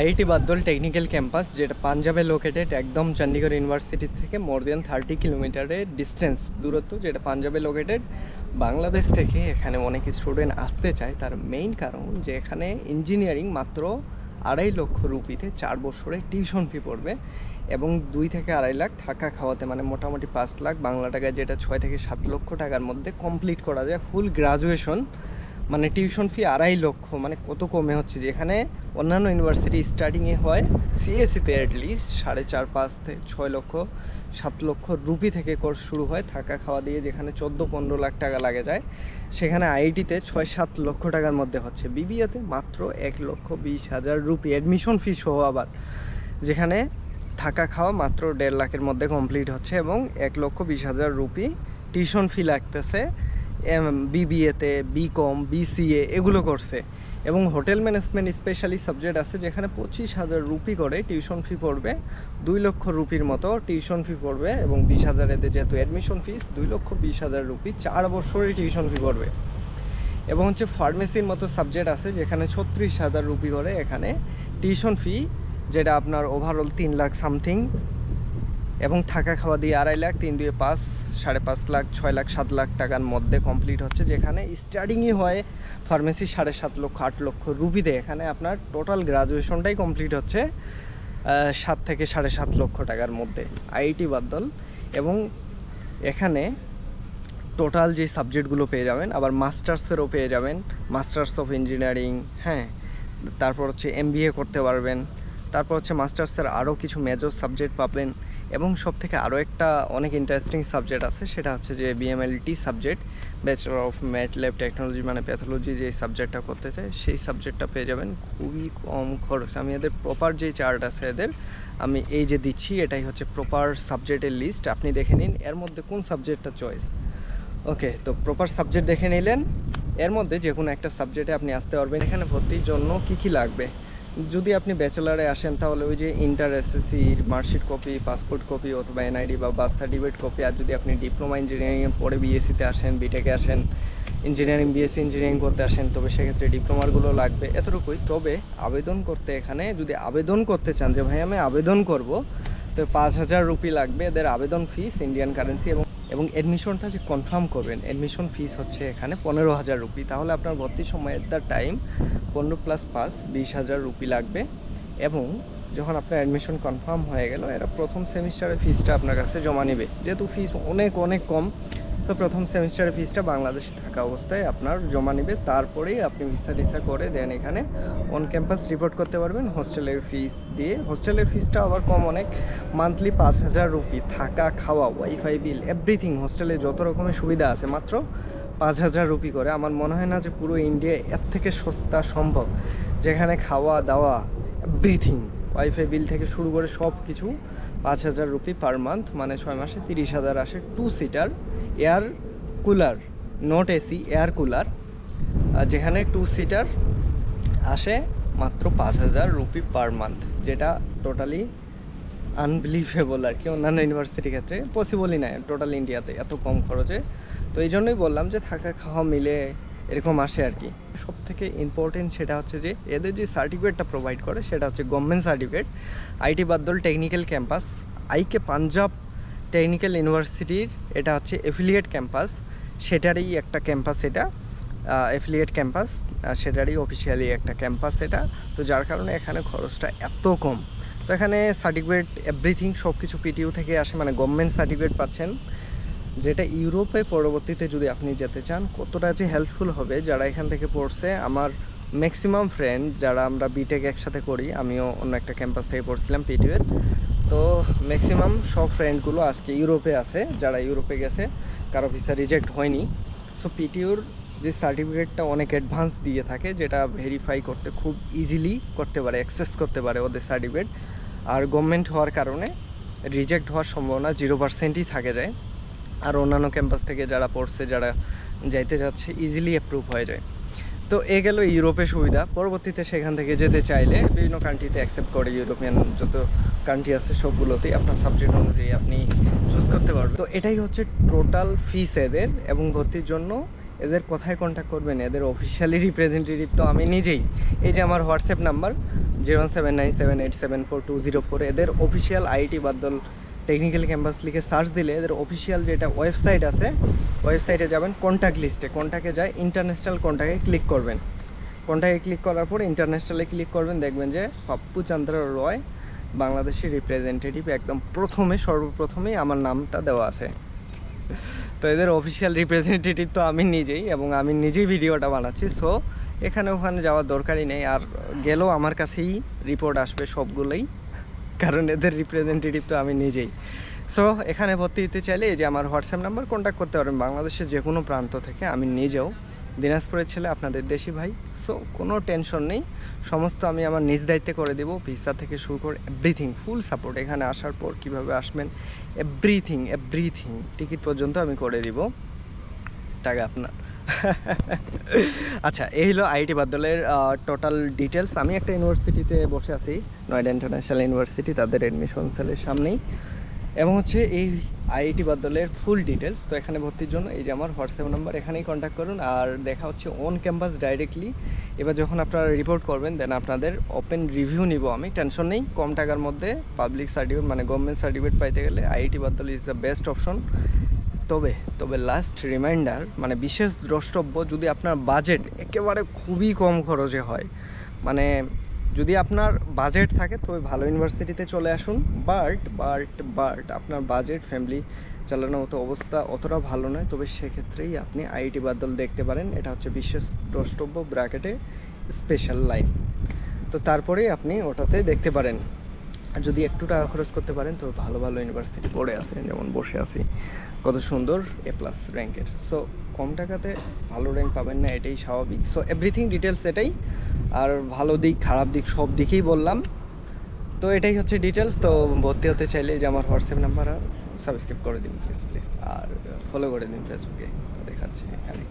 IIT বাদ্দল technical campus, যেটা পাঞ্জাবে located একদম চণ্ডীগড় ইউনিভার্সিটি থেকে মোর দেন থার্টি কিলোমিটারের ডিস্টেন্স দূরত্ব, যেটা পাঞ্জাবে লোকেটেড বাংলাদেশ থেকে এখানে অনেক স্টুডেন্ট আসতে চায়। তার মেইন কারণ যে এখানে ইঞ্জিনিয়ারিং মাত্র আড়াই লক্ষ রুপিতে চার বছরে টিউশন ফি পড়বে এবং দুই থেকে আড়াই লাখ থাকা খাওয়াতে মানে মোটামুটি পাঁচ লাখ বাংলা টাকায় যেটা ছয় থেকে সাত লক্ষ টাকার মধ্যে কমপ্লিট করা যায় ফুল গ্রাজুয়েশন মানে টিউশন ফি আড়াই লক্ষ মানে কত কমে হচ্ছে যেখানে অন্যান্য ইউনিভার্সিটি স্টার্টিংয়ে হয় সিএসসিতে অ্যাটলিস্ট সাড়ে চার, পাঁচ থেকে ছয় লক্ষ, সাত লক্ষ রুপি থেকে কোর্স শুরু হয় থাকা খাওয়া দিয়ে, যেখানে চোদ্দ, পনেরো লাখ টাকা লাগে যায়। সেখানে আইআইটিতে ছয়, সাত লক্ষ টাকার মধ্যে হচ্ছে। বিবিএতে মাত্র এক লক্ষ বিশ হাজার রুপি অ্যাডমিশন ফি সহ আবার, যেখানে থাকা খাওয়া মাত্র দেড় লাখের মধ্যে কমপ্লিট হচ্ছে এবং এক লক্ষ বিশ হাজার রুপি টিউশন ফি লাগতেছে। বিবিএতে বিকম বিসিএ এগুলো করছে। এবং হোটেল ম্যানেজমেন্ট স্পেশালি সাবজেক্ট আছে যেখানে পঁচিশ হাজার রুপি করে টিউশন ফি পড়বে, দুই লক্ষ রুপির মতো টিউশন ফি পড়বে এবং বিশ হাজার এতে যেহেতু অ্যাডমিশন ফিস দুই লক্ষ বিশ হাজার রুপি চার বছরের টিউশন ফি পড়বে। এবং হচ্ছে ফার্মেসির মতো সাবজেক্ট আছে যেখানে ছত্রিশ হাজার রুপি করে এখানে টিউশন ফি, যেটা আপনার ওভারঅল তিন লাখ সামথিং এবং থাকা খাওয়া দিয়ে আড়াই লাখ, তিন দিয়ে পাঁচ সাড়ে পাঁচ লাখ, ছয় লাখ, সাত লাখ টাকার মধ্যে কমপ্লিট হচ্ছে, যেখানে স্টার্টিংই হয় ফার্মেসি সাড়ে সাত লক্ষ, আট লক্ষ রুপিতে এখানে আপনার টোটাল গ্রাজুয়েশনটাই কমপ্লিট হচ্ছে সাত থেকে সাড়ে সাত লক্ষ টাকার মধ্যে আইআইটি বাদল এবং এখানে টোটাল যে সাবজেক্টগুলো পেয়ে যাবেন, আবার মাস্টার্সেরও পেয়ে যাবেন মাস্টার্স অফ ইঞ্জিনিয়ারিং হ্যাঁ তারপর হচ্ছে এমবিএ করতে পারবেন, তারপর হচ্ছে মাস্টার্সের আরও কিছু মেজর সাবজেক্ট পাবেন। এবং সব থেকে আরও একটা অনেক ইন্টারেস্টিং সাবজেক্ট আছে, সেটা হচ্ছে যে BMLT subject bachelor of med lab technology মানে প্যাথোলজি যে সাবজেক্টটা করতে চায়, সেই সাবজেক্টটা পেয়ে যাবেন। খুবই কম খরচ। আমি এদের প্রপার যে চার্ট আছে এদের, আমি এই যে দিচ্ছি, এটাই হচ্ছে প্রপার সাবজেক্টের লিস্ট আপনি দেখে নিন, এর মধ্যে কোন সাবজেক্টটা চয়েস ওকে, তো প্রপার সাবজেক্ট দেখে নিলেন। এর মধ্যে যে কোনো একটা সাবজেক্টে আপনি আসতে পারবেন। এখানে ভর্তির জন্য কি কি লাগবে? যদি আপনি ব্যাচেলারে আসেন, তাহলে ওই যে ইন্টার এসএসসির মার্কশিট কপি পাসপোর্ট কপি অথবা এনআইডি বা বার্থ সার্টিফিকেট কপি আর যদি আপনি ডিপ্লোমা ইঞ্জিনিয়ারিংয়ে পড়ে বিএসসিতে আসেন বিটেকে আসেন ইঞ্জিনিয়ারিং বিএসসি ইঞ্জিনিয়ারিং করতে আসেন, তবে সেক্ষেত্রে ডিপ্লোমারগুলো লাগবে এতটুকুই। তবে আবেদন করতে এখানে, যদি আবেদন করতে চান যে, ভাই, আমি আবেদন করব। তো পাঁচ হাজার রুপি লাগবে। এদের আবেদন ফিস ইন্ডিয়ান কারেন্সি এবং এবং অ্যাডমিশনটা যে কনফার্ম করবেন অ্যাডমিশন ফিস হচ্ছে এখানে পনেরো হাজার রুপি তাহলে আপনার ভর্তি সময়ের দ্য টাইম পনেরো প্লাস পাঁচ, বিশ হাজার রুপি লাগবে। এবং যখন আপনার অ্যাডমিশন কনফার্ম হয়ে গেল, এরা প্রথম সেমিস্টারের ফিসটা আপনার কাছে জমা নেবে। যেহেতু ফিস অনেক অনেক কম তো প্রথম সেমিস্টারের ফিসটা বাংলাদেশে থাকা অবস্থায় আপনার জমা নেবে। তারপরেই আপনি ভিসা টিসা করে দেন এখানে। অন ক্যাম্পাস রিপোর্ট করতে পারবেন হোস্টেলের ফিস দিয়ে। হোস্টেলের ফিসটা আবার কম অনেক। মান্থলি পাঁচ হাজার রুপি। থাকা, খাওয়া ওয়াইফাই বিল এভরিথিং হোস্টেলে যত রকমের সুবিধা আছে, মাত্র পাঁচ হাজার রুপি করে। আমার মনে হয় না যে পুরো ইন্ডিয়া এর থেকে সস্তা সম্ভব। যেখানে খাওয়া, দাওয়া এভরিথিং ওয়াইফাই বিল থেকে শুরু করে সব কিছু পাঁচ হাজার রুপি পার মান্থ মানে ছয় মাসে তিরিশ হাজার আসে two seater air cooler not AC air cooler যেখানে টু সিটার আসে মাত্র পাঁচ হাজার রুপি পার মান্থ যেটা টোটালি আনবিলিভেবল আর কি। অন্যান্য ইউনিভার্সিটির ক্ষেত্রে পসিবলই নয় টোটাল ইন্ডিয়াতে এত কম খরচে। তো এই জন্যই বললাম যে থাকা খাওয়া মিলে এরকম আসে আর কি। সব থেকে ইম্পর্টেন্ট সেটা হচ্ছে যে, এদের যে সার্টিফিকেটটা প্রোভাইড করে, সেটা হচ্ছে government certificate IT Bhaddal technical campus IK Punjab technical ইউনিভার্সিটির এটা হচ্ছে এফিলিয়েট ক্যাম্পাস সেটারই একটা ক্যাম্পাস এটা এফিলিয়েট ক্যাম্পাস সেটারই অফিসিয়ালি একটা ক্যাম্পাস এটা। তো যার কারণে এখানে খরচটা এত কম। তো এখানে সার্টিফিকেট এভরিথিং সব কিছু পিটিউ থেকে আসে মানে গভর্নমেন্ট সার্টিফিকেট পাচ্ছেন। যেটা ইউরোপে পরবর্তীতে যদি আপনি যেতে চান, কতটা যে হেল্পফুল হবে যারা এখান থেকে পড়ছে, আমার ম্যাক্সিমাম ফ্রেন্ড যারা আমরা বিটেক একসাথে করি, আমিও অন্য একটা ক্যাম্পাস থেকে পড়ছিলাম পিটিউয়ের তো ম্যাক্সিমাম সব ফ্রেন্ডগুলো আজকে ইউরোপে আছে, যারা ইউরোপে গেছে, কারও ভিসা রিজেক্ট হয়নি। সো পিটিউর যে সার্টিফিকেটটা অনেক অ্যাডভান্স দিয়ে থাকে, যেটা ভেরিফাই করতে খুব ইজিলি করতে পারে অ্যাক্সেস করতে পারে ওদের সার্টিফিকেট আর গভর্নমেন্ট হওয়ার কারণে রিজেক্ট হওয়ার সম্ভাবনা জিরো পার্সেন্টই থাকে যায়। আর অন্যান্য ক্যাম্পাস থেকে যারা পড়ছে, যারা যাইতে যাচ্ছে ইজিলি অ্যাপ্রুভ হয়ে যায়। তো এ গেল ইউরোপে সুবিধা। পরবর্তীতে সেখান থেকে যেতে চাইলে বিভিন্ন কান্ট্রিতে অ্যাকসেপ্ট করে ইউরোপিয়ান যত কান্ট্রি আছে, সবগুলোতেই আপনার সাবজেক্ট অনুযায়ী আপনি চুজ করতে পারবেন। তো এটাই হচ্ছে টোটাল ফিস এদের এবং ভর্তির জন্য এদের কোথায় কন্ট্যাক্ট করবেন? এদের অফিসিয়ালি রিপ্রেজেন্টেটিভ তো আমি নিজেই। এই যে আমার WhatsApp number zero seven nine seven eight seven four two zero four এদের official IT Bhaddal technical campus লিখে সার্চ দিলে এদের অফিসিয়াল যেটা ওয়েবসাইট আছে ওয়েবসাইটে যাবেন কন্ট্যাক্ট লিস্টে কন্ট্যাক্টে যায় ইন্টারন্যাশনাল কন্ট্যাক্টে ক্লিক করবেন। কন্ট্যাক্টে ক্লিক করার পর ইন্টারন্যাশনালে ক্লিক করবেন, দেখবেন যে পাপ্পু চন্দ্র রয় বাংলাদেশের রিপ্রেজেন্টেটিভ একদম প্রথমে, সর্বপ্রথমেই আমার নামটা দেওয়া আছে। তো এদের অফিসিয়াল রিপ্রেজেন্টেটিভ তো আমি নিজেই এবং আমি নিজেই ভিডিওটা বানাচ্ছি। সো এখানে ওখানে যাওয়ার দরকারই নেই। আর গেলেও আমার কাছেই রিপোর্ট আসবে সবগুলোই। কারণ এদের রিপ্রেজেন্টেটিভ তো আমি নিজেই। সো এখানে ভর্তি দিতে চাইলে এই যে আমার হোয়াটসঅ্যাপ নাম্বার কন্ট্যাক্ট করতে পারেন বাংলাদেশের যে কোনো প্রান্ত থেকে আমি নিজেও দিনাজপুরের ছেলে, আপনাদের দেশি ভাই। সো কোনো টেনশন নেই। সমস্ত আমি আমার নিজ দায়িত্বে করে দেবো। ভিসা থেকে শুরু করে এভরিথিং ফুল সাপোর্ট এখানে আসার পর কীভাবে আসবেন? এভরিথিং এভরিথিং টিকিট পর্যন্ত আমি করে দিব। টাকা আপনার। আচ্ছা এই হলো আইটি বাদলের টোটাল ডিটেলস আমি একটা ইউনিভার্সিটিতে বসে আছি নয়ডা ইন্টারন্যাশনাল ইউনিভার্সিটি তাদের অ্যাডমিশন সেলের সামনেই। এবং হচ্ছে এই আইআইটি বাদলের ফুল ডিটেলস তো এখানে ভর্তির জন্য এই যে আমার হোয়াটসঅ্যাপ নাম্বার, এখানেই কন্ট্যাক্ট করুন। আর দেখা হচ্ছে অন ক্যাম্পাস ডাইরেক্টলি এবার যখন আপনারা রিপোর্ট করবেন দেন আপনাদের ওপেন রিভিউ নিব আমি। টেনশন নেই, কম টাকার মধ্যে পাবলিক সার্টিফিকেট মানে গভর্নমেন্ট সার্টিফিকেট পাইতে গেলে IIT Badal is the best option তবে তবে লাস্ট রিমাইন্ডার মানে বিশেষ দ্রষ্টব্য যদি আপনার বাজেট একেবারে খুবই কম খরচে হয় মানে যদি আপনার বাজেট থাকে তবে ভালো ইউনিভার্সিটিতে চলে আসুন বাট বাট বাট আপনার বাজেট ফ্যামিলি চালানোর মতো অবস্থা অতটা ভালো নয়, তবে সেক্ষেত্রেই আপনি আইটি বাদল দেখতে পারেন, এটা হচ্ছে বিশেষ দ্রষ্টব্য ব্র্যাকেটে স্পেশাল লাইন তো তারপরেই আপনি ওটাতে দেখতে পারেন। আর যদি একটু টাকা খরচ করতে পারেন, তো ভালো ভালো ইউনিভার্সিটি পড়ে আছেন, যেমন বসে আছি। কত সুন্দর এ প্লাস র্যাঙ্কের সো কম টাকাতে ভালো র্যাঙ্ক পাবেন না, এটাই স্বাভাবিক। সো এভরিথিং ডিটেলস এটাই। আর ভালো দিক, খারাপ দিক সব দিকেই বললাম। তো এটাই হচ্ছে ডিটেলস তো ভর্তি হতে চাইলে যে আমার হোয়াটসঅ্যাপ নাম্বার সাবস্ক্রাইব করে দিন প্লিজ প্লিজ আর ফলো করে দিন ফেসবুকে দেখাচ্ছি এখানে